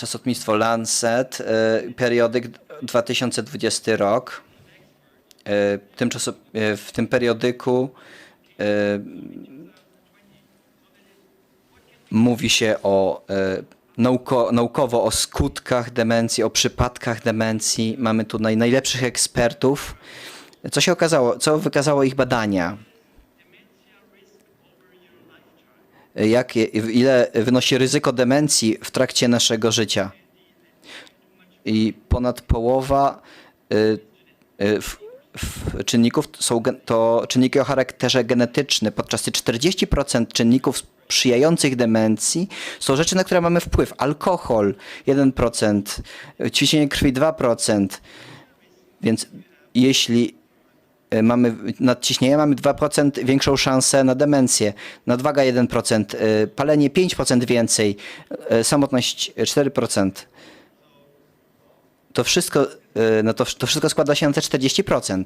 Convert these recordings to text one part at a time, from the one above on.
Czasopnictwo Lancet, e, periodyk 2020 rok. E, tym e, w tym periodyku mówi się o nauko, naukowo o skutkach demencji, o przypadkach demencji. Mamy tu naj, najlepszych ekspertów. Co się okazało, co wykazało ich badania? Jakie, ile wynosi ryzyko demencji w trakcie naszego życia? I ponad połowa y, y, w, w czynników są to czynniki o charakterze genetycznym, podczas gdy 40% czynników sprzyjających demencji są rzeczy, na które mamy wpływ. Alkohol 1%, ciśnienie krwi 2%. Więc jeśli mamy nadciśnienie, mamy 2% większą szansę na demencję, nadwaga 1%, y, palenie 5% więcej, y, samotność 4%. To wszystko, no to, to wszystko składa się na te 40%.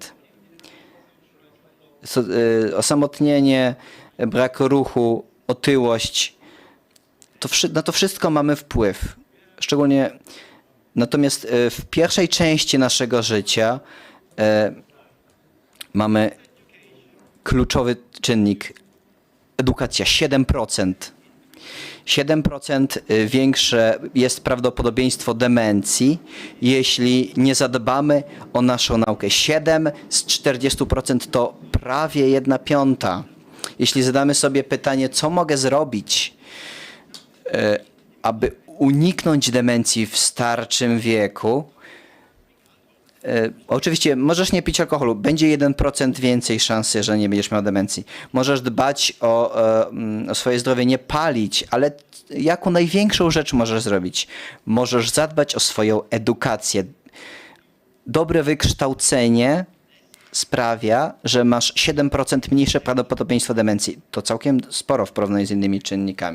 So, y, osamotnienie, brak ruchu, otyłość, to, na to wszystko mamy wpływ. Szczególnie natomiast w pierwszej części naszego życia mamy kluczowy czynnik edukacja 7%. 7% y, większe jest prawdopodobieństwo demencji, jeśli nie zadbamy o naszą naukę. 7 z 40% to prawie 1 piąta. Jeśli zadamy sobie pytanie, co mogę zrobić, y, aby uniknąć demencji w starszym wieku, Oczywiście możesz nie pić alkoholu, będzie 1% więcej szansy, że nie będziesz miał demencji. Możesz dbać o, e, o swoje zdrowie, nie palić, ale jaką największą rzecz możesz zrobić? Możesz zadbać o swoją edukację. Dobre wykształcenie sprawia, że masz 7% mniejsze prawdopodobieństwo demencji. To całkiem sporo w porównaniu z innymi czynnikami.